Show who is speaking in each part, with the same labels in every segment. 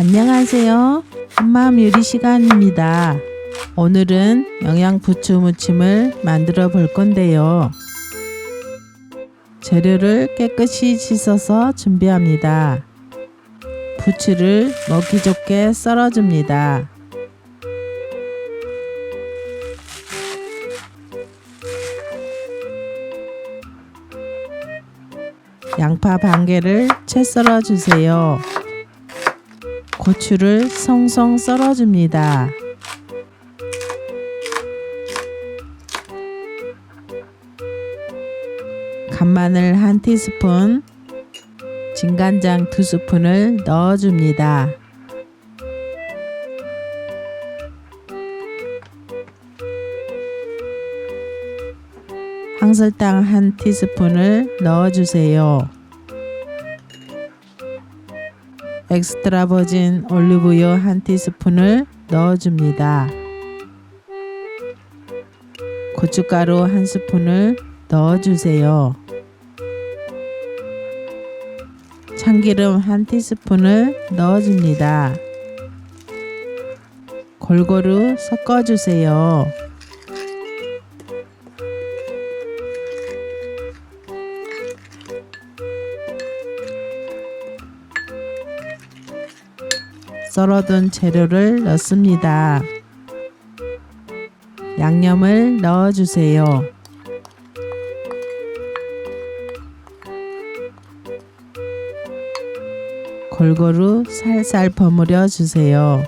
Speaker 1: 안녕하세요. 한마음 요리 시간입니다. 오늘은 영양 부추 무침을 만들어 볼 건데요. 재료를 깨끗이 씻어서 준비합니다. 부추를 먹기 좋게 썰어줍니다. 양파 반 개를 채 썰어 주세요. 고추를 송송 썰어 줍니다. 간마늘 한 티스푼, 진간장 두 스푼을 넣어 줍니다. 황설탕 한 티스푼을 넣어 주세요. 엑스트라 버진 올리브유 한 티스푼을 넣어 줍니다. 고춧가루 한 스푼을 넣어 주세요. 참기름 한 티스푼을 넣어 줍니다. 골고루 섞어 주세요. 썰어둔 재료를 넣습니다. 양념을 넣어주세요. 골고루 살살 버무려 주세요.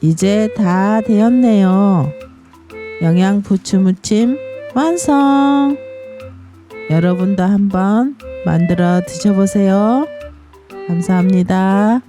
Speaker 1: 이제 다 되었네요. 영양 부추 무침 완성! 여러분도 한번 만들어 드셔보세요. 감사합니다.